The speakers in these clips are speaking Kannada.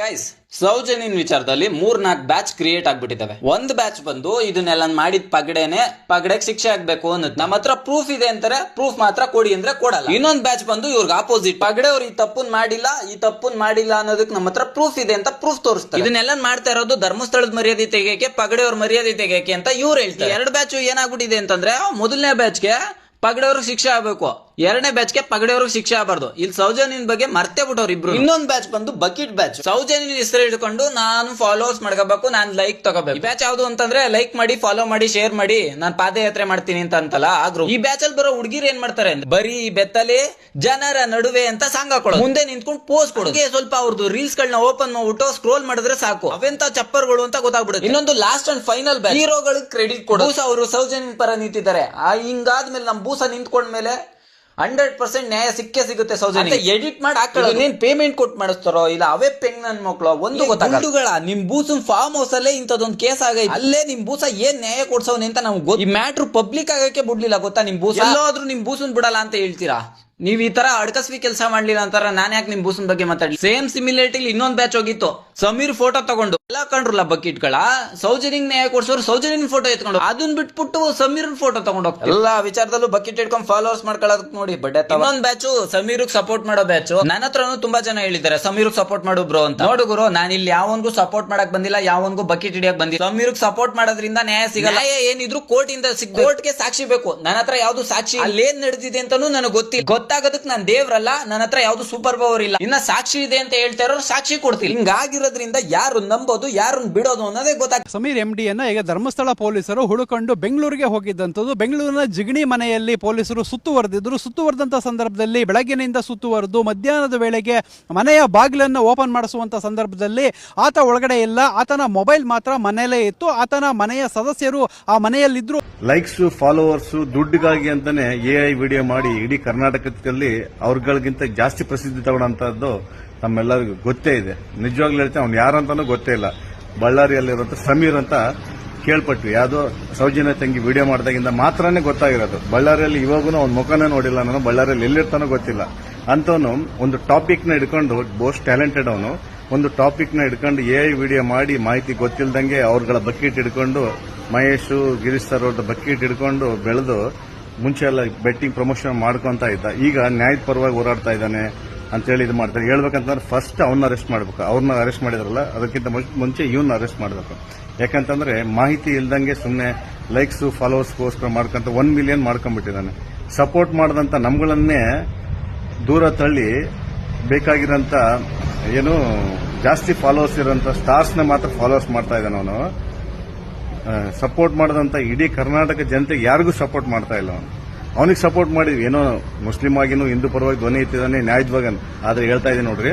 ಗೈಸ್ ಸೌಜನ್ಯನ್ ವಿಚಾರದಲ್ಲಿ ಮೂರ್ ನಾಲ್ಕು ಬ್ಯಾಚ್ ಕ್ರಿಯೇಟ್ ಆಗ್ಬಿಟ್ಟಿದ್ದಾವೆ. ಒಂದ್ ಬ್ಯಾಚ್ ಬಂದು ಇದನ್ನೆಲ್ಲ ಮಾಡಿದ ಪಗಡೆನೆ ಪಗಡೆಗೆ ಶಿಕ್ಷೆ ಆಗ್ಬೇಕು ಅನ್ನೋದು ನಮ್ಮ ಹತ್ರ ಪ್ರೂಫ್ ಇದೆ ಅಂತಾರೆ ಪ್ರೂಫ್ ಮಾತ್ರ ಕೊಡಿ ಅಂದ್ರೆ ಕೊಡಲ್ಲ. ಇನ್ನೊಂದ್ ಬ್ಯಾಚ್ ಬಂದು ಇವ್ರಿಗೆ ಆಪೋಸಿಟ್ ಪಗಡೆ ಅವ್ರು ಈ ತಪ್ಪನ್ ಮಾಡಿಲ್ಲ ಈ ತಪ್ಪನ್ ಮಾಡಿಲ್ಲ ಅನ್ನೋದಕ್ಕೆ ನಮ್ಮ ಹತ್ರ ಪ್ರೂಫ್ ಇದೆ ಅಂತ ಪ್ರೂಫ್ ತೋರಿಸ್ತಾರೆ. ಇದನ್ನೆಲ್ಲ ಮಾಡ್ತಾ ಇರೋದು ಧರ್ಮಸ್ಥಳದ ಮರ್ಯಾದೆ ತೆಗೆಯಕ್ಕೆ ಪಗಡೆ ಅವ್ರ ಮರ್ಯಾದೆ ತೆಗೆಯಕ್ಕೆ ಅಂತ ಇವ್ರು ಹೇಳ್ತಾರೆ. ಎರಡು ಬ್ಯಾಚ್ ಏನಾಗ್ಬಿಟ್ಟಿದೆ ಅಂತಂದ್ರೆ ಮೊದಲನೇ ಬ್ಯಾಚ್ಗೆ ಪಗಡೆಯವ್ರಿಗೆ ಶಿಕ್ಷೆ ಆಗ್ಬೇಕು. ಎರಡನೇ ಬ್ಯಾಚ್ಗೆ ಪಗಡೆಯವ್ರಿಗೆ ಶಿಕ್ಷೆ ಆಗಬಾರ್ದು. ಇಲ್ಲಿ ಸೌಜನ್ಯನ್ ಬಗ್ಗೆ ಮರ್ತೇ ಬಿಟ್ಟವ್ರು ಇಬ್ರು. ಇನ್ನೊಂದ್ ಬ್ಯಾಚ್ ಬಂದು ಬಕೆಟ್ ಬ್ಯಾಚ್ ಸೌಜನ್ಯನ್ ಹೆಸರು ಹಿಡ್ಕೊಂಡು ನಾನು ಫಾಲೋವರ್ಸ್ ಮಾಡ್ಕೋಬೇಕು ನಾನ್ ಲೈಕ್ ತಗೋಬೇಕು. ಬ್ಯಾಚ್ ಯಾವ್ದು ಅಂತಂದ್ರೆ ಲೈಕ್ ಮಾಡಿ ಫಾಲೋ ಮಾಡಿ ಶೇರ್ ಮಾಡಿ ನಾನ್ ಪಾದಯಾತ್ರೆ ಮಾಡ್ತೀನಿ ಅಂತ ಅಂತಲ್ಲ ಆ group. ಈ ಬ್ಯಾಚ್ ಅಲ್ಲಿ ಬರೋ ಹುಡುಗಿರು ಏನ್ ಮಾಡ್ತಾರೆ ಬರೀ ಬೆತ್ತಲೆ ಜನರ ನಡುವೆ ಅಂತ ಸಾಂಗ್ ಹಾಕೊಳ್ಳೋದು ಮುಂದೆ ನಿಂತ್ಕೊಂಡು ಪೋಸ್ ಕೊಡೋದು. ಸ್ವಲ್ಪ ಅವ್ರದ್ದು ರೀಲ್ಸ್ ಗಳನ್ನ ಓಪನ್ ಮಾಡ್ಬಿಟ್ಟು ಸ್ಕ್ರೋಲ್ ಮಾಡಿದ್ರೆ ಸಾಕು. ಅವೆಂತ ಚಪ್ಪರ್ಗಳು ಅಂತ ಗೊತ್ತಾಗ್ಬಿಡುತ್ತೆ. ಇನ್ನೊಂದು ಲಾಸ್ಟ್ ಅಂಡ್ ಫೈನಲ್ ಬ್ಯಾಚ್ ಹೀರೋಗಳಿಗೆ ಕ್ರೆಡಿಟ್ ಕೊಡು ಅವರು ಸೌಜನ್ಯನ್ ಪರ ನಿಂತಿದ್ದಾರೆ. ಆ ಹಿಂಗಾದ್ಮೇಲೆ ನಮ್ ಬೂಸ ನಿಂತ್ಕೊಂಡ್ಮೇಲೆ ಹಂಡ್ರೆಡ್ ಪರ್ಸೆಂಟ್ ನ್ಯಾಯ ಸಿಕ್ಕೇ ಸಿಗುತ್ತೆ ಸೌಜನ್ಯ ಎಡಿಟ್ ಮಾಡಿ ಹಾಕೊಳ್ಳೋದು ನೀನ್ ಪೇಮೆಂಟ್ ಕೊಟ್ಟು ಮಾಡಿಸ್ತಾರೋ ಇಲ್ಲ ಅವೇ ಪೆಂಗ್ ನನ್ ಮಕ್ಳು ಒಂದು ಗೊತ್ತಾಗಲ್ಲ. ನಿಮ್ ಬೂಸನ್ ಫಾರ್ಮ್ ಹೌಸ್ ಅಲ್ಲೇ ಇಂಥದೊಂದು ಕೇಸ್ ಆಗೈತೆ. ಅಲ್ಲೇ ನಿಮ್ ಬೂಸ ಏನ್ ನ್ಯಾಯ ಕೊಡ್ಸವ್ನೆ ಅಂತ ನಮ್ಗೆ ಗೊತ್ತು. ಈ ಮ್ಯಾಟ್ರು ಪಬ್ಲಿಕ್ ಆಗಕ್ಕೆ ಬಿಡ್ಲಿಲ್ಲ ಗೊತ್ತಾ ನಿಮ್ ಬೂಸ? ಎಲ್ಲಾದ್ರೂ ನಿಮ್ ಬೂಸನ್ ಬಿಡಲ್ಲ ಅಂತ ಹೇಳ್ತೀರಾ? ನೀವ್ ಈ ತರ ಅಡ್ಕಸ್ವಿ ಕೆಲಸ ಮಾಡ್ಲಿಲ್ಲ ಅಂತಾರ ನಾನ್ ಯಾಕೆ ನಿಮ್ ಬೂಸನ್ ಬಗ್ಗೆ ಮಾತಾಡಿ ಸೇಮ್ ಸಿಮಿಲೇಟಿಲಿ ಇನ್ನೊಂದ್ ಬ್ಯಾಚ್ ಹೋಗಿತ್ತು. ಸಮೀರ್ ಫೋಟೋ ತಗೊಂಡು. ಎಲ್ಲ ಕಂಡ್ರಲ್ಲ ಬಕೆಟ್ಗಳ ಸೌಜನಿಂಗ್ ನ್ಯಾಯ ಕೊಡ್ಸೋರು ಸೌಜನಿನ್ ಫೋಟೋ ಎತ್ಕೊಂಡು ಅದನ್ನ ಬಿಟ್ಬಿಟ್ಟು ಸಮೀರ್ ಫೋಟೋ ತಗೊಂಡು ಹೋಗ್ತಾರೆ ಎಲ್ಲ ವಿಚಾರದಲ್ಲೂ ಬಕೆಟ್ ಇಟ್ಕೊಂಡು ಫಾಲೋವರ್ಸ್ ಮಾಡ್ಕೊಳ್ಳೋದಕ್ ನೋಡಿ ಬಟ್ ಇನ್ನೊಂದ್ ಬ್ಯಾಚ್ ಸಮೀರ್ ಸಪೋರ್ಟ್ ಮಾಡೋ ಬ್ಯಾಚ್ ನನ್ನ ಹತ್ರನು ತುಂಬಾ ಜನ ಹೇಳಿದ್ದಾರೆ ಸಮೀರ್ ಸಪೋರ್ಟ್ ಮಾಡು ಬ್ರೋ ಅಂತ. ನೋಡು ಗುರು ನಾನು ಇಲ್ಲಿ ಯಾವನ್ಗೂ ಸಪೋರ್ಟ್ ಮಾಡಕ್ ಬಂದಿಲ್ಲ ಯಾವನ್ಗೂ ಬಕೆಟ್ ಹಿಡಿಯಕ್ ಬಂದಿಲ್ಲ. ಸಮೀರ್ ಸಪೋರ್ಟ್ ಮಾಡೋದ್ರಿಂದ ನ್ಯಾಯ ಸಿಗಲ್ಲ. ನ್ಯಾಯ ಏನಿದ್ರು ಕೋರ್ಟ್ ಇಂದ ಸಿಗ್ ಕೋರ್ಟ್ಗೆ ಸಾಕ್ಷಿ ಬೇಕು. ನನ್ನ ಹತ್ರ ಯಾವ್ದು ಸಾಕ್ಷಿ ಅಲ್ಲೇನ್ ನಡೆದಿದೆ ಅಂತಾನು ನನಗೆ ಗೊತ್ತಿಲ್ಲ. ಗೊತ್ತಾಗೋದಕ್ ನಾನು ದೇವ್ರಲ್ಲ ನನ್ನ ಹತ್ರ ಯಾವ್ದು ಸೂಪರ್ ಪವರ್ ಇಲ್ಲ. ಇನ್ನ ಸಾಕ್ಷಿ ಇದೆ ಅಂತ ಹೇಳ್ತಾ ಇರೋರು ಸಾಕ್ಷಿ ಕೊಡ್ತೀನಿ ಹಿಂಗಾಗಿರೋದ್ರಿಂದ ಯಾರು ನಂಬೋದು ಯಾರು ಬಿಡೋದು ಅನ್ನೋದೇ ಗೊತ್ತಾಗ್ತದೆ ಸಮೀರ್ ಎಂ ಡಿಯನ್ನ ಈಗ ಧರ್ಮಸ್ಥಳ ಪೊಲೀಸರು ಹುಡುಕೊಂಡು ಬೆಂಗಳೂರಿಗೆ ಹೋಗಿದ್ದಂಥದ್ದು. ಬೆಂಗಳೂರಿನ ಜಿಗಣಿ ಮನೆಯಲ್ಲಿ ಪೊಲೀಸರು ಸುತ್ತುವರೆದಿದ್ರು. ಸುತ್ತುವರೆದಂತ ಸಂದರ್ಭದಲ್ಲಿ ಬೆಳಗ್ಗಿನಿಂದ ಸುತ್ತುವರೆದು ಮಧ್ಯಾಹ್ನದ ವೇಳೆಗೆ ಮನೆಯ ಬಾಗಿಲನ್ನು ಓಪನ್ ಮಾಡಿಸುವಂತ ಸಂದರ್ಭದಲ್ಲಿ ಆತ ಒಳಗಡೆ ಇಲ್ಲ. ಆತನ ಮೊಬೈಲ್ ಮಾತ್ರ ಮನೆಯಲ್ಲೇ ಇತ್ತು. ಆತನ ಮನೆಯ ಸದಸ್ಯರು ಆ ಮನೆಯಲ್ಲಿದ್ರು. ಲೈಕ್ಸ್ ಫಾಲೋವರ್ಸ್ ದುಡ್ಡಿಗಾಗಿ ಅಂತಾನೆ ಎಐ ಐ ವಿಡಿಯೋ ಮಾಡಿ ಇಡೀ ಕರ್ನಾಟಕದಲ್ಲಿ ಅವ್ರಗಳಿಗಿಂತ ಜಾಸ್ತಿ ಪ್ರಸಿದ್ಧಿ ತಗೊಂಡಂತದ್ದು ನಮ್ಮೆಲ್ಲರಿಗೂ ಗೊತ್ತೇ ಇದೆ. ನಿಜವಾಗ್ಲೂ ಹೇಳ್ತೇನೆ, ಅವ್ನು ಯಾರಂತಾನೂ ಗೊತ್ತೇ ಇಲ್ಲ. ಬಳ್ಳಾರಿಯಲ್ಲಿರುವಂತ ಸಮೀರ್ ಅಂತ ಕೇಳ್ಪಟ್ವಿ. ಯಾವುದೋ ಸೌಜನ್ಯ ತಂಗಿ ವಿಡಿಯೋ ಮಾಡಿದಾಗಿಂದ ಮಾತ್ರನೇ ಗೊತ್ತಾಗಿರೋದು. ಬಳ್ಳಾರಿಯಲ್ಲಿ ಇವಾಗೂ ಅವ್ನ ಮುಖನೇ ನೋಡಿಲ್ಲ ನಾನು ಬಳ್ಳಾರಿಯಲ್ಲಿ ಎಲ್ಲಿರ್ತಾನೋ ಗೊತ್ತಿಲ್ಲ. ಅಂತವನು ಒಂದು ಟಾಪಿಕ್ನ ಹಿಡ್ಕೊಂಡು ಬೋಸ್ಟ್ ಟ್ಯಾಲೆಂಟೆಡ್ ಅವನು, ಒಂದು ಟಾಪಿಕ್ನ ಹಿಡ್ಕೊಂಡು ಎ ವಿಡಿಯೋ ಮಾಡಿ ಮಾಹಿತಿ ಗೊತ್ತಿಲ್ದಂಗೆ ಅವ್ರಗಳ ಬಕೆಟ್ ಹಿಡ್ಕೊಂಡು ಮಹೇಶು, ಗಿರೀಶ್ ಸರ್ ಅವ್ರದ್ದು ಬಕೆಟ್ ಹಿಡ್ಕೊಂಡು ಬೆಳೆದು ಮುಂಚೆ ಎಲ್ಲ ಬೆಟ್ಟಿಂಗ್ ಪ್ರಮೋಷನ್ ಮಾಡ್ಕೊಂತ ಇದ್ದ. ಈಗ ನ್ಯಾಯದ ಪರವಾಗಿ ಹೋರಾಡ್ತಾ ಇದ್ದಾನೆ ಅಂತೇಳಿ ಇದು ಮಾಡ್ತಾರೆ. ಹೇಳ್ಬೇಕಂತಂದ್ರೆ ಫಸ್ಟ್ ಅವನ್ನ ಅರೆಸ್ಟ್ ಮಾಡಬೇಕು. ಅವ್ರನ್ನ ಅರೆಸ್ಟ್ ಮಾಡಿದ್ರಲ್ಲ, ಅದಕ್ಕಿಂತ ಮುಂಚೆ ಇವನ್ನ ಅರೆಸ್ಟ್ ಮಾಡಬೇಕು. ಯಾಕಂತಂದ್ರೆ ಮಾಹಿತಿ ಇಲ್ದಂಗೆ ಸುಮ್ಮನೆ ಲೈಕ್ಸ್ ಫಾಲೋವರ್ಸ್ಗೋಸ್ಕರ ಮಾಡ್ಕೊಂತ ಒನ್ ಮಿಲಿಯನ್ ಮಾಡ್ಕೊಂಡ್ಬಿಟ್ಟಿದ್ದಾನೆ. ಸಪೋರ್ಟ್ ಮಾಡಿದಂತ ನಮ್ಗಳನ್ನೇ ದೂರ ತಳ್ಳಿ ಬೇಕಾಗಿರೋಂಥ ಏನು ಜಾಸ್ತಿ ಫಾಲೋವರ್ಸ್ ಇರೋಂಥ ಸ್ಟಾರ್ಸ್ನ ಮಾತ್ರ ಫಾಲೋವರ್ಸ್ ಮಾಡ್ತಾ ಇದ್ದಾನೆ ಅವನು. ಸಪೋರ್ಟ್ ಮಾಡಿದಂಥ ಇಡೀ ಕರ್ನಾಟಕ ಜನತೆಗೆ ಯಾರಿಗೂ ಸಪೋರ್ಟ್ ಮಾಡ್ತಾ ಇಲ್ಲ ಅವನು. ಅವನಿಗೆ ಸಪೋರ್ಟ್ ಮಾಡಿದ್ವಿ. ಏನೋ ಮುಸ್ಲಿಂ ಆಗಿನೂ ಹಿಂದೂ ಪರವಾಗಿ ಧ್ವನಿ ಎತ್ತಿದ್ದಾನೆ ನ್ಯಾಯದ್ವಾಗ ಆದ್ರೆ ಹೇಳ್ತಾ ಇದ್ದೀನಿ ನೋಡ್ರಿ,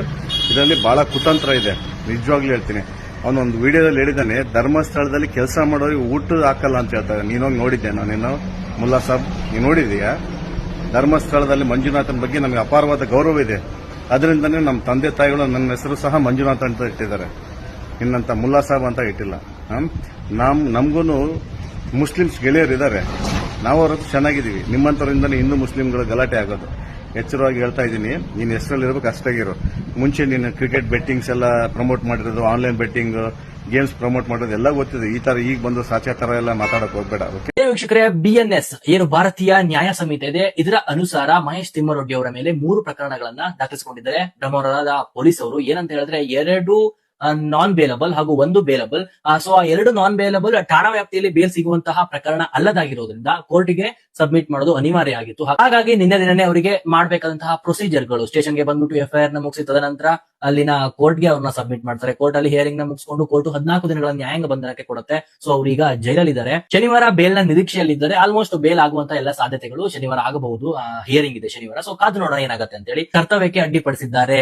ಇದರಲ್ಲಿ ಬಹಳ ಕುತಂತ್ರ ಇದೆ. ನಿಜವಾಗ್ಲೂ ಹೇಳ್ತೀನಿ. ಅವನೊಂದು ವಿಡಿಯೋದಲ್ಲಿ ಹೇಳಿದ್ದಾನೆ, ಧರ್ಮಸ್ಥಳದಲ್ಲಿ ಕೆಲಸ ಮಾಡೋರಿಗೆ ಊಟ ಹಾಕಲ್ಲ ಅಂತ ಹೇಳ್ತಾರೆ. ನೀನೋಗಿ ನೋಡಿದ್ದೆ ನಾನೇನು ಮುಲ್ಲಾ ಸಾಬ್, ನೀನು ನೋಡಿದೀಯಾ ಧರ್ಮಸ್ಥಳದಲ್ಲಿ ಮಂಜುನಾಥನ ಬಗ್ಗೆ ನಮಗೆ ಅಪಾರವಾದ ಗೌರವ ಇದೆ. ಅದರಿಂದನೇ ನಮ್ಮ ತಂದೆ ತಾಯಿಗಳು ನನ್ನ ಹೆಸರು ಸಹ ಮಂಜುನಾಥ್ ಅಂತ ಇಟ್ಟಿದ್ದಾರೆ. ಇನ್ನಂತ ಮುಲ್ಲಾ ಸಾಬ್ ಅಂತ ಇಟ್ಟಿಲ್ಲ. ನಮ್ ನಮಗೂ ಮುಸ್ಲಿಮ್ಸ್ ಗೆಳೆಯರಿದ್ದಾರೆ. ನಾವು ಅವ್ರ ಚೆನ್ನಾಗಿದ್ದೀವಿ. ನಿಮ್ಮಂಥವ್ರಿಂದನೇ ಹಿಂದೂ ಮುಸ್ಲಿಂಗಳ ಗಲಾಟೆ ಆಗೋದು. ಎಚ್ಚರವಾಗಿ ಹೇಳ್ತಾ ಇದ್ದೀನಿ. ನೀನು ಹೆಸರಲ್ಲಿ ಇರಬೇಕು ಅಷ್ಟಾಗಿರೋ. ಮುಂಚೆ ನೀನು ಕ್ರಿಕೆಟ್ ಬೆಟ್ಟಿಂಗ್ಸ್ ಎಲ್ಲ ಪ್ರಮೋಟ್ ಮಾಡಿರೋದು ಆನ್ಲೈನ್ ಬೆಟ್ಟಿಂಗ್ ಗೇಮ್ಸ್ ಪ್ರಮೋಟ್ ಮಾಡೋದು ಎಲ್ಲ ಗೊತ್ತಿದೆ. ಈ ತರ ಈಗ ಬಂದು ಸಾಚಾ ತರ ಎಲ್ಲ ಮಾತಾಡಕ್ ಹೋಗ್ಬೇಡ. ವೀಕ್ಷಕರೇ ಬಿಎನ್ಎಸ್ ಏನು ಭಾರತೀಯ ನ್ಯಾಯ ಸಮಿತಿ ಇದೆ. ಇದರ ಅನುಸಾರ ಮಹೇಶ್ ತಿಮ್ಮರೊಡ್ಡಿ ಅವರ ಮೇಲೆ ಮೂರು ಪ್ರಕರಣಗಳನ್ನ ದಾಖಲಿಸಿಕೊಂಡಿದ್ದಾರೆ. ಬ್ರಹ್ಮವರದ ಪೊಲೀಸ್ ಅವರು ಏನಂತ ಹೇಳಿದ್ರೆ ಎರಡು ನಾನ್ ಬೇಲಬಲ್ ಹಾಗೂ ಒಂದು ಬೇಲಬಲ್ ಸೊ ಆ ಎರಡು ನಾನ್ ಬೇಲಬಲ್ ಠಾಣಾ ವ್ಯಾಪ್ತಿಯಲ್ಲಿ ಬೇಲ್ ಸಿಗುವಂತಹ ಪ್ರಕರಣ ಅಲ್ಲದಾಗಿರೋದ್ರಿಂದ ಕೋರ್ಟ್ಗೆ ಸಬ್ಮಿಟ್ ಮಾಡೋದು ಅನಿವಾರ್ಯ ಆಗಿತ್ತು. ಹಾಗಾಗಿ ನಿನ್ನೆ ದಿನನೇ ಅವರಿಗೆ ಮಾಡಬೇಕಾದಂತಹ ಪ್ರೊಸೀಜರ್ಗಳು ಸ್ಟೇಷನ್ಗೆ ಬಂದ್ಬಿಟ್ಟು ಎಫ್ಐಆರ್ನ ಮುಗಿಸಿ ತದನಂತರ ಅಲ್ಲಿನ ಕೋರ್ಟ್ಗೆ ಅವ್ರನ್ನ ಸಬ್ಮಿಟ್ ಮಾಡ್ತಾರೆ. ಕೋರ್ಟ್ ಅಲ್ಲಿ ಹಿಯರಿಂಗ್ನ ಮುಗಿಸಿಕೊಂಡು ಕೋರ್ಟ್ ಹದಿನಾಲ್ಕು ದಿನಗಳ ನ್ಯಾಯಾಂಗ ಬಂಧನಕ್ಕೆ ಕೊಡುತ್ತೆ. ಸೊ ಅವ್ರೀಗ ಜೈಲಲ್ಲಿದ್ದಾರೆ. ಶನಿವಾರ ಬೇಲ್ನ ನಿರೀಕ್ಷೆಯಲ್ಲಿದ್ದಾರೆ ಆಲ್ಮೋಸ್ಟ್ ಬೇಲ್ ಆಗುವಂತಹ ಎಲ್ಲ ಸಾಧ್ಯತೆಗಳು ಶನಿವಾರ ಆಗಬಹುದು. ಹಿಯರಿಂಗ್ ಇದೆ ಶನಿವಾರ. ಸೊ ಕಾದು ನೋಡೋಣ ಏನಾಗುತ್ತೆ ಅಂತ ಹೇಳಿ ಕರ್ತವ್ಯಕ್ಕೆ ಅಡ್ಡಿಪಡಿಸಿದ್ದಾರೆ.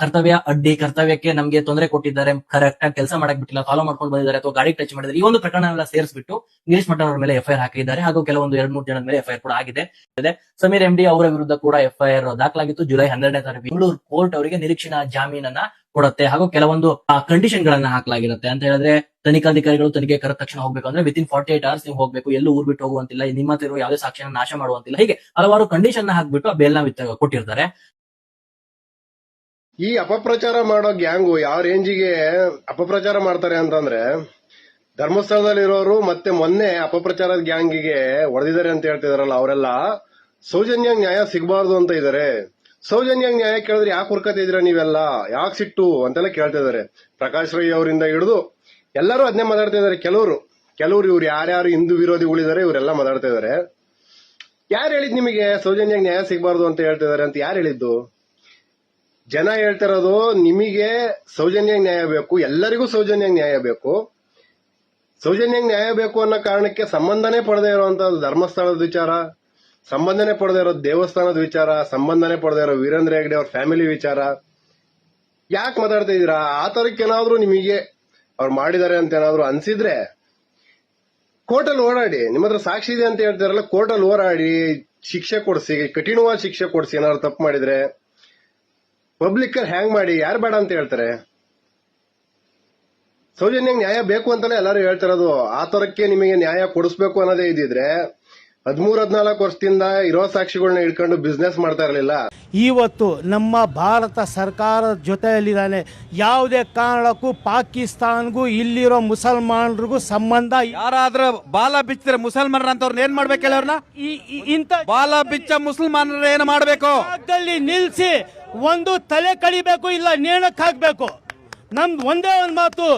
ಕರ್ತವ್ಯ ಅಡ್ಡಿ, ಕರ್ತವ್ಯಕ್ಕೆ ನಮಗೆ ತೊಂದರೆ ಕೊಟ್ಟಿದ್ದಾರೆ. ಕರೆಕ್ಟ್ ಆಗಿ ಕೆಲಸ ಮಾಡಕ್ ಬಿಟ್ಟಿಲ್ಲ ಫಾಲೋ ಮಾಡ್ಕೊಂಡು ಬಂದಿದ್ದಾರೆ ಅಥವಾ ಗಾಡಿ ಟಚ್ ಮಾಡಿದ್ರೆ ಈ ಒಂದು ಪ್ರಕರಣ ಎಲ್ಲ ಸೇರಿಸ್ಬಿಟ್ಟು ಗಿರೀಶ್ ಮಠ ಅವರ ಮೇಲೆ ಎಫ್ಐಆರ್ ಹಾಕಿದ್ದಾರೆ. ಹಾಗೂ ಕೆಲವೊಂದು ಎರಡ್ ಮೂರು ಜನದ ಮೇಲೆ ಎಫ್ಐಆರ್ ಕೂಡ ಆಗಿದೆ. ಸಮೀರ್ ಎಂಡಿ ಅವರ ವಿರುದ್ಧ ಕೂಡ ಎಫ್ಐಆರ್ ದಾಖಲಾಗಿತ್ತು ಜುಲೈ ಹನ್ನೆರಡನೇ ತಾರೀಕು. ಬೆಂಗಳೂರು ಕೋರ್ಟ್ ಅವರಿಗೆ ನಿರೀಕ್ಷಣಾ ಜಾಮೀನನ್ನ ಕೊಡುತ್ತೆ. ಹಾಗೂ ಕೆಲವೊಂದು ಕಂಡೀಷನ್ ಗಳನ್ನ ಹಾಕಲಾಗಿರುತ್ತೆ. ಅಂತ ಹೇಳಿದ್ರೆ, ತನಿಖಾಧಿಕಾರಿಗಳು ತನಿಖೆ ಕರೆದ ತಕ್ಷಣ ಹೋಗ್ಬೇಕು. ಅಂದ್ರೆ ವಿತಿನ್ ಫಾರ್ಟಿ ಏಟ್ ಅವರ್ಸ್ ನೀವು ಹೋಗ್ಬೇಕು. ಎಲ್ಲೂ ಊರ್ ಬಿಟ್ಟು ಹೋಗುವಂತಿಲ್ಲ. ನಿಮ್ಮ ಯಾವುದೇ ಸಾಕ್ಷಿಯನ್ನು ನಾಶ ಮಾಡುವಂತಿಲ್ಲ. ಹೀಗೆ ಹಲವಾರು ಕಂಡೀಷನ್ ಹಾಕ್ಬಿಟ್ಟು ಆ ಬೇಲ್ನ ಕೊಟ್ಟಿರ್ತಾರೆ. ಈ ಅಪಪ್ರಚಾರ ಮಾಡೋ ಗ್ಯಾಂಗು ಯಾವ ರೇಂಜಿಗೆ ಅಪಪ್ರಚಾರ ಮಾಡ್ತಾರೆ ಅಂತಂದ್ರೆ, ಧರ್ಮಸ್ಥಳದಲ್ಲಿರೋರು ಮತ್ತೆ ಮೊನ್ನೆ ಅಪಪ್ರಚಾರದ ಗ್ಯಾಂಗಿಗೆ ಹೊಡೆದಿದ್ದಾರೆ ಅಂತ ಹೇಳ್ತಿದಾರಲ್ಲ ಅವರೆಲ್ಲ, ಸೌಜನ್ಯ ನ್ಯಾಯ ಸಿಗಬಾರ್ದು ಅಂತ ಇದಾರೆ. ಸೌಜನ್ಯ ನ್ಯಾಯ ಕೇಳಿದ್ರೆ ಯಾಕೆ ಹುರ್ಕತಿದ್ರ ನೀವೆಲ್ಲ? ಯಾಕೆ ಸಿಟ್ಟು? ಅಂತೆಲ್ಲ ಕೇಳ್ತಾ ಇದಾರೆ ಪ್ರಕಾಶ್ ರೈ ಅವರಿಂದ ಹಿಡಿದು ಎಲ್ಲರೂ ಅದನ್ನೇ ಮಾತಾಡ್ತಾ ಇದಾರೆ. ಕೆಲವರು ಕೆಲವರು ಇವ್ರು ಯಾರ್ಯಾರು ಹಿಂದೂ ವಿರೋಧಿ ಉಳಿದಾರೆ ಇವರೆಲ್ಲ ಮಾತಾಡ್ತಾ ಇದಾರೆ. ಯಾರು ಹೇಳಿದ್ ನಿಮಗೆ ಸೌಜನ್ಯ ನ್ಯಾಯ ಸಿಗಬಾರ್ದು ಅಂತ ಹೇಳ್ತಿದಾರೆ ಅಂತ ಯಾರು ಹೇಳಿದ್ದು? ಜನ ಹೇಳ್ತಿರೋದು ನಿಮಗೆ ಸೌಜನ್ಯ ನ್ಯಾಯ ಬೇಕು, ಎಲ್ಲರಿಗೂ ಸೌಜನ್ಯ ನ್ಯಾಯ ಬೇಕು. ಸೌಜನ್ಯ ನ್ಯಾಯ ಬೇಕು ಅನ್ನೋ ಕಾರಣಕ್ಕೆ ಸಂಬಂಧನೇ ಪಡೆದೇ ಇರುವಂತ ಧರ್ಮಸ್ಥಳದ ವಿಚಾರ, ಸಂಬಂಧನೆ ಪಡೆದೇ ಇರೋ ದೇವಸ್ಥಾನದ ವಿಚಾರ, ಸಂಬಂಧನೆ ಪಡೆದೇ ಇರೋ ವೀರೇಂದ್ರ ಹೆಗ್ಡೆ ಅವ್ರ ಫ್ಯಾಮಿಲಿ ವಿಚಾರ. ಯಾಕೆ ಮಾತಾಡ್ತಾ ಇದೀರಾ ಆ ತರಕ್ಕೆ ಏನಾದ್ರೂ ನಿಮಗೆ ಅವ್ರು ಮಾಡಿದ್ದಾರೆ ಅಂತ ಏನಾದ್ರು ಅನ್ಸಿದ್ರೆ ಕೋರ್ಟಲ್ಲಿ ಓಡಾಡಿ, ನಿಮ್ಮ ಹತ್ರ ಸಾಕ್ಷಿ ಇದೆ ಅಂತ ಹೇಳ್ತಾರಲ್ಲ ಕೋರ್ಟಲ್ಲಿ ಓಡಾಡಿ ಶಿಕ್ಷೆ ಕೊಡಿಸಿ, ಕಠಿಣವಾದ ಶಿಕ್ಷೆ ಕೊಡಿಸಿ ಏನಾದ್ರು ತಪ್ಪು ಮಾಡಿದ್ರೆ ಪಬ್ಲಿಕ್ ಹ್ಯಾಂಗ್ ಮಾಡಿ, ಯಾರು ಬೇಡ ಅಂತ ಹೇಳ್ತಾರೆ? ಸೌಜನ್ಯ ನ್ಯಾಯ ಬೇಕು ಅಂತಾನೆ ಎಲ್ಲರೂ ಹೇಳ್ತಿರೋದು ಆ ತರಕ್ಕೆ ನಿಮಗೆ ನ್ಯಾಯ ಕೊಡಿಸ್ಬೇಕು ಅನ್ನೋದೇ ಇದ್ದಿದ್ರೆ ಹದಿಮೂರ್ ಹದಿನಾಲ್ಕು ವರ್ಷದಿಂದ ಇರೋ ಸಾಕ್ಷಿಗಳನ್ನ ಹಿಡ್ಕೊಂಡು ಬಿಸ್ನೆಸ್ ಮಾಡ್ತಾ ಇರಲಿಲ್ಲ. ಇವತ್ತು ನಮ್ಮ ಭಾರತ ಸರ್ಕಾರದ ಜೊತೆಯಲ್ಲಿದ್ದಾನೆ. ಯಾವುದೇ ಕಾರಣಕ್ಕೂ ಪಾಕಿಸ್ತಾನ್ಗೂ ಇಲ್ಲಿರೋ ಮುಸಲ್ಮಾನರಿಗೂ ಸಂಬಂಧ ಯಾರಾದ್ರೂ ಬಾಲ ಬಿಚ್ಚಿದ್ರೆ ಮುಸಲ್ಮಾನರ ಅಂತವ್ರನ್ನ ಏನ್ ಮಾಡ್ಬೇಕು ಇಂತ ಇಂಥ ಬಾಲ ಬಿಚ್ಚ ಮುಸಲ್ಮಾನರ ಏನು ಮಾಡ್ಬೇಕು? ನಿಲ್ಲಿಸಿ ಒಂದು ತಲೆ ಕಡಿಬೇಕು ಇಲ್ಲ ನೇಣಕ್ಕೆ ಹಾಕಬೇಕು ನಮ್ದು ಒಂದೇ ಒಂದು ಮಾತು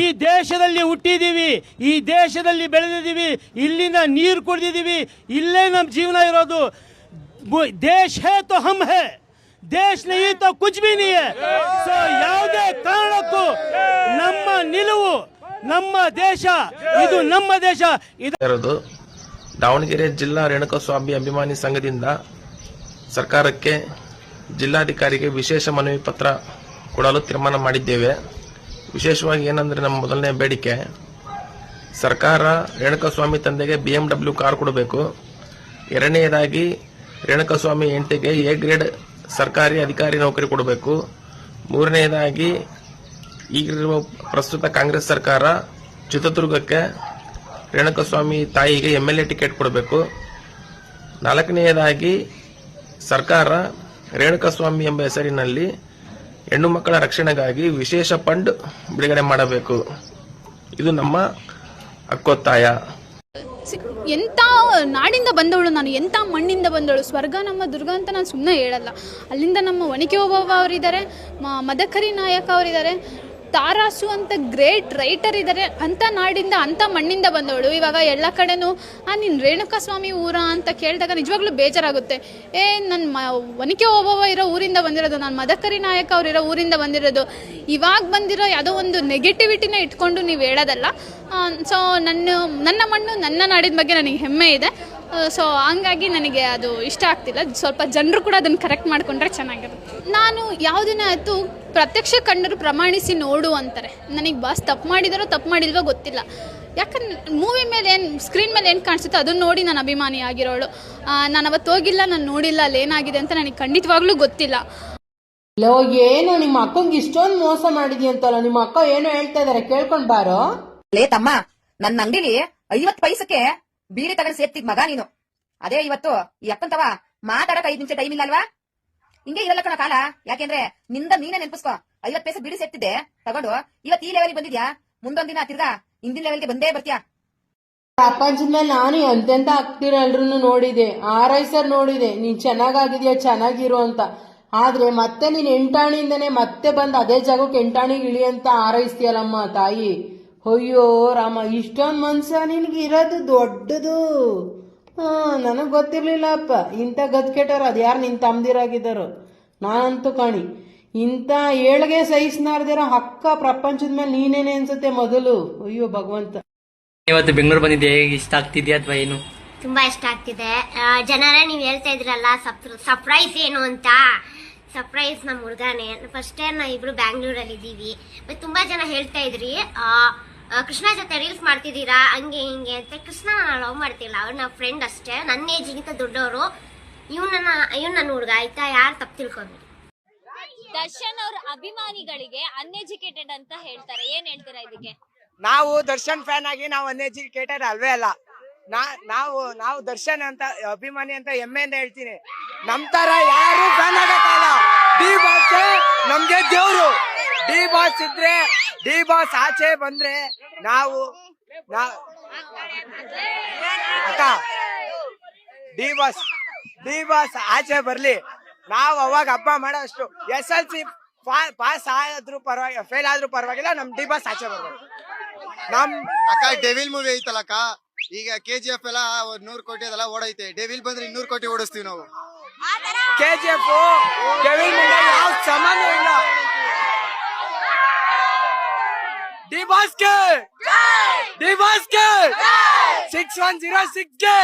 ಈ ದೇಶದಲ್ಲಿ ಹುಟ್ಟಿದೀವಿ, ಈ ದೇಶದಲ್ಲಿ ಬೆಳೆದಿದ್ದೀವಿ ಇಲ್ಲಿನ ನೀರು ಕುಡಿದಿದ್ದೀವಿ ಇಲ್ಲೇ ನಮ್ಮ ಜೀವನ ಇರೋದು. ದೇಶ ಹೇ ತೋ ಹಮ್ ಹೇ, ದೇಶ ನೀ ತೋ ಕುಚ್ ಬಿ ನೀ ಸೊ ಯಾವುದೇ ಕಾರಣಕ್ಕೂ ನಮ್ಮ ನಿಲುವು, ನಮ್ಮ ದೇಶ, ಇದು ನಮ್ಮ ದೇಶ. ಇದು ದಾವಣಗೆರೆ ಜಿಲ್ಲಾ ರೇಣುಕಸ್ವಾಮಿ ಅಭಿಮಾನಿ ಸಂಘದಿಂದ ಸರ್ಕಾರಕ್ಕೆ ಜಿಲ್ಲಾಧಿಕಾರಿಗೆ ವಿಶೇಷ ಮನವಿ ಪತ್ರ ಕೊಡಲು ತೀರ್ಮಾನ ಮಾಡಿದ್ದೇವೆ. ವಿಶೇಷವಾಗಿ ಏನಂದ್ರೆ ನಮ್ಮ ಮೊದಲನೇ ಬೇಡಿಕೆ, ಸರ್ಕಾರ ರೇಣುಕಸ್ವಾಮಿ ತಂದೆಗೆ ಬಿ ಎಂ ಡಬ್ಲ್ಯೂ ಕಾರ್ ಕೊಡಬೇಕು. ಎರಡನೆಯದಾಗಿ ರೇಣುಕಸ್ವಾಮಿ ಎಂಟಿಗೆ ಎ ಗ್ರೇಡ್ ಸರ್ಕಾರಿ ಅಧಿಕಾರಿ ನೌಕರಿ ಕೊಡಬೇಕು. ಮೂರನೆಯದಾಗಿ ಈಗಿರುವ ಪ್ರಸ್ತುತ ಕಾಂಗ್ರೆಸ್ ಸರ್ಕಾರ ಚಿತ್ರದುರ್ಗಕ್ಕೆ ರೇಣುಕಸ್ವಾಮಿ ತಾಯಿಗೆ ಎಂ ಎಲ್ ಎ ಟಿಕೆಟ್ ಕೊಡಬೇಕು. ನಾಲ್ಕನೆಯದಾಗಿ ಸರ್ಕಾರ ರೇಣುಕಸ್ವಾಮಿ ಎಂಬ ಹೆಸರಿನಲ್ಲಿ ಹೆಣ್ಣು ಮಕ್ಕಳ ರಕ್ಷಣೆಗಾಗಿ ವಿಶೇಷ ಫಂಡ್ ಬಿಡುಗಡೆ ಮಾಡಬೇಕು. ಇದು ನಮ್ಮ ಹಕ್ಕೊತ್ತಾಯ. ಎಂಥ ನಾಡಿಂದ ಬಂದವಳು ನಾನು ಎಂಥ ಮಣ್ಣಿಂದ ಬಂದವಳು? ಸ್ವರ್ಗ ನಮ್ಮ ದುರ್ಗ ಅಂತ ನಾನು ಸುಮ್ಮನೆ ಹೇಳಲ್ಲ. ಅಲ್ಲಿಂದ ನಮ್ಮ ಒಣಕೆ ಓಬವ್ವ ಅವರಿದ್ದಾರೆ ಮದಕರಿ ನಾಯಕ ಅವರಿದ್ದಾರೆ. ತಾರಾಸು ಅಂತ ಗ್ರೇಟ್ ರೈಟರ್ ಇದ್ದಾರೆ ಅಂಥ ನಾಡಿಂದ ಅಂಥ ಮಣ್ಣಿಂದ ಬಂದವಳು. ಇವಾಗ ಎಲ್ಲ ಕಡೆನೂ, ಆ, ನೀನು ರೇಣುಕಾ ಸ್ವಾಮಿ ಊರ? ಅಂತ ಕೇಳಿದಾಗ ನಿಜವಾಗ್ಲೂ ಬೇಜಾರಾಗುತ್ತೆ. ಏ ನನ್ನ ಮ ಓಬವ್ವ ಇರೋ ಊರಿಂದ ಬಂದಿರೋದು, ನಾನು ಮದಕರಿ ನಾಯಕ ಅವರಿರೋ ಊರಿಂದ ಬಂದಿರೋದು. ಇವಾಗ ಬಂದಿರೋ ಯಾವುದೋ ಒಂದು ನೆಗೆಟಿವಿಟಿನ ಇಟ್ಕೊಂಡು ನೀವು ಹೇಳೋದಲ್ಲ. ಸೊ ನನ್ನ ನನ್ನ ಮಣ್ಣು ನನ್ನ ನಾಡಿನ ಬಗ್ಗೆ ನನಗೆ ಹೆಮ್ಮೆ ಇದೆ. ಸೊ ಹಂಗಾಗಿ ನನಗೆ ಅದು ಇಷ್ಟ ಆಗ್ತಿಲ್ಲ. ಸ್ವಲ್ಪ ಜನರು ಕೂಡ ಅದನ್ನು ಕರೆಕ್ಟ್ ಮಾಡಿಕೊಂಡ್ರೆ ಚೆನ್ನಾಗಿರುತ್ತೆ. ನಾನು ಯಾವುದನ್ನೇ ಆಯಿತು ಪ್ರತ್ಯಕ್ಷ ಕಂಡರು ಪ್ರಮಾಣಿಸಿ ನೋಡು ಅಂತಾರೆ. ನನಗೆ ಬಾಸ್ ತಪ್ಪು ಮಾಡಿದಾರೋ ತಪ್ಪು ಮಾಡಿಲ್ವೋ ಗೊತ್ತಿಲ್ಲ. ಯಾಕಂದ್ರೆ ಮೂವಿ ಮೇಲೆ ಏನು ಸ್ಕ್ರೀನ್ ಮೇಲೆ ಏನು ಕಾಣಿಸುತ್ತೋ ಅದನ್ನ ನೋಡಿ ನಾನು ಅಭಿಮಾನಿ ಆಗಿರೋಳು. ನಾನು ಅವತ್ತು ಹೋಗಿಲ್ಲ ನಾನು ನೋಡಿಲ್ಲ ಅಲ್ಲಿ ಏನಾಗಿದೆ ಅಂತ ನನಗೆ ಖಂಡಿತವಾಗ್ಲೂ ಗೊತ್ತಿಲ್ಲ. ಲೋ ಏನು ನಿಮ್ಮ ಅಕ್ಕಂಗೆ ಇಷ್ಟೊಂದು ಮೋಸ ಮಾಡಿದ್ಯಂತಲ್ಲ ನಿಮ್ಮ ಅಕ್ಕ ಏನು ಹೇಳ್ತಾ ಇದಾರೆ ಕೇಳ್ಕೊಂಡ್ ಬಾರೋ. ಲೇ ತಮ್ಮ ನನ್ನ ಅಂಗಡಿಲಿ ಐವತ್ ಪೈಸಕ್ಕೆ ಬೀಡಿ ತಗೊಂಡು ಸೇರ್ತಿದ್ ಮಗ ನೀನು. ಅದೇ ಇವತ್ತು ಈ ಅಕ್ಕಂತವ ಮಾತಾಡಕ್ ಐದ್ ನಿಮಿಷ ಟೈಮ್ ಇಲ್ಲ ಅಲ್ವಾ ಹಿಂಗೆ ಇರಲ್ಲ ಕಣ ಕಾಲ. ಯಾಕೆಂದ್ರೆ ನಿಂದ ನೀನೇ ನೆನ್ಪಿಸ್ಕೊ. ಐವತ್ ಪೈಸೆ ಬೀಡಿ ಸೇರ್ತಿದ್ದೆ ತಗೊಂಡು. ಇವತ್ ಈ ಲೆವೆಲ್ ಬಂದಿದ್ಯಾ? ಮುಂದೊಂದ್ ದಿನ ತಿರ್ಗಾ ಹಿಂದಿನ ಲೆವೆಲ್ಗೆ ಬಂದೇ ಬರ್ತೀಯಾ? ಮೇಲೆ ನಾನು ಎಂತೆಂತ ಆಗ್ತಿರೋ ಎಲ್ರು ನೋಡಿದೆ. ಆರೈಸರ್ ನೋಡಿದೆ. ನೀನ್ ಚೆನ್ನಾಗಾಗಿದ್ಯಾ? ಚೆನ್ನಾಗಿರು ಅಂತ. ಆದ್ರೆ ಮತ್ತೆ ನೀನ್ ಎಂಟಾಣಿಯಿಂದನೇ ಮತ್ತೆ ಬಂದ್ ಅದೇ ಜಾಗಕ್ಕೆ ಎಂಟಾಣಿಗೆ ಇಳಿ ಅಂತ ಆರೈಸ್ತೀಯಲ್ಲಮ್ಮ ತಾಯಿ. ಅಯ್ಯೋ ರಾಮ ಇಷ್ಟೊಂದ್ ಮನ್ಸ ನಿನ್ಗೆ ಇರೋದು ದೊಡ್ಡದು. ಹಾಂ ನನಗ್ ಗೊತ್ತಿರ್ಲಿಲ್ಲಪ್ಪ. ಇಂಥ ಗದ್ ಅದು ಯಾರು ನಿನ್ ತಮ್ದಿರಾಗಿದ್ದಾರೋ? ನಾನಂತೂ ಕಾಣಿ. ಇಂಥ ಏಳ್ಗೆ ಸಹಿಸ್ನಾರ್ದಿರೋ ಹಕ್ಕ ಪ್ರಪಂಚದ ಮೇಲೆ ನೀನೇನೆ ಅನ್ಸುತ್ತೆ ಮೊದಲು. ಅಯ್ಯೋ ಭಗವಂತ. ಇವತ್ತು ಬೆಂಗಳೂರು ಬಂದಿದ್ದೆ ಹೇಗೆ ಇಷ್ಟ ಆಗ್ತಿದ್ಯಾ ಅಥವಾ ಏನು? ತುಂಬಾ ಇಷ್ಟ ಆಗ್ತಿದೆ. ಆ, ಜನರೇ ನೀವು ಹೇಳ್ತಾ ಇದ್ರಲ್ಲ ಸರ್ಪ್ರೈಸ್ ಏನು ಅಂತ? ಸರ್ಪ್ರೈಸ್ ನಮ್ಮ ಹುಡುಗನೇ. ಫಸ್ಟ್ ಟೈಮ್ ನಾವಿಬ್ರು ಇಬ್ರು ಬ್ಯಾಂಗ್ಳೂರಲ್ಲಿ ಇದ್ದೀವಿ ಮತ್ತೆ ತುಂಬಾ ಜನ ಹೇಳ್ತಾ ಇದ್ರಿ. ಆ, ಕೃಷ್ಣ ಜೊತೆ ರೀಲ್ಸ್ ಮಾಡ್ತಿದ್ದೀರಾ ಹಂಗೆ ಹಿಂಗೆ ಅಂತ ಕೃಷ್ಣ ನಾನು ಲವ್ ಮಾಡ್ತಿಲ್ಲ. ಅವ್ರು ನಮ್ಮ ಫ್ರೆಂಡ್ ಅಷ್ಟೇ. ನನ್ನ ಏಜಿಗಿಂತ ದೊಡ್ಡವರು. ಇವನನ್ನ ಇವನ ನನ್ನ ಹುಡುಗ ಆಯ್ತಾ? ಯಾರು ತಪ್ಪು ತಿಳ್ಕೊಬೇಡಿ ದರ್ಶನ್ ಅವ್ರ ಅಭಿಮಾನಿಗಳಿಗೆ ಅನ್ಎಜುಕೇಟೆಡ್ ಅಂತ ಹೇಳ್ತಾರೆ. ಏನ್ ಹೇಳ್ತೀರಾ ಇದಕ್ಕೆ? ನಾವು ದರ್ಶನ್ ಫ್ಯಾನ್ ಆಗಿ ನಾವು ಅನ್ಎಜುಕೇಟೆಡ್ ಅಲ್ವೇ ಅಲ್ಲ. ನಾ ನಾವು ನಾವು ದರ್ಶನ್ ಅಂತ ಅಭಿಮಾನಿ ಅಂತ ಹೆಮ್ಮೆಯಿಂದ ಹೇಳ್ತೀನಿ. ನಮ್ ತರ ಯಾರು ಫ್ಯಾನ್ ಆಗಕ್ಕಲ್ಲ ಡಿ ಬಾಸ್ ನಮ್ಗೆ ದೇವ್ರು. ಡಿ ಬಾಸ್ ಇದ್ರೆ ಡಿ ಬಾಸ್ ಆಚೆ ಬಂದ್ರೆ ನಾವು ನಾ- ಅಕ್ಕ ಡಿ ಬಾಸ್ ಡಿ ಬಾಸ್ ಆಚೆ ಬರ್ಲಿ. ನಾವು ಅವಾಗ ಹಬ್ಬ ಮಾಡೋ ಅಷ್ಟು ಎಸ್ ಎಲ್ ಸಿ ಪಾಸ್ ಆದ್ರೂ ಪರವಾಗಿ ಫೇಲ್ ಆದ್ರೂ ಪರವಾಗಿಲ್ಲ ನಮ್ ಡಿ ಬಾಸ್ ಆಚೆ ಬರ್ಬೇಕು. ನಮ್ ಅಕ್ಕ ಡೆವಿಲ್ ಮೂವಿ ಐತಲ್ಲ ಅಕ್ಕ? ಈಗ ಕೆ ಜಿ ಎಫ್ ಎಲ್ಲ ನೂರ್ ಕೋಟಿ ಅದೆಲ್ಲ ಓಡೈತೆ. ಡೆವಿಲ್ ಬಂದ್ರೆ ಇನ್ನೂರ್ ಕೋಟಿ ಓಡಿಸ್ತೀವಿ ನಾವು. ಕೆ ಜಿ ಎಫ್ ಡೆವಿಲ್ ಯಾವ ಸಂಬಂಧ ಇಲ್ಲ. ಡಿ ಬಾಸ್ಗೆ ಡಿ ಬಾಸ್ಗೆ ಸಿಕ್ಸ್ ಒನ್ ಜೀರೋ ಸಿಕ್ಸ್ಗೆ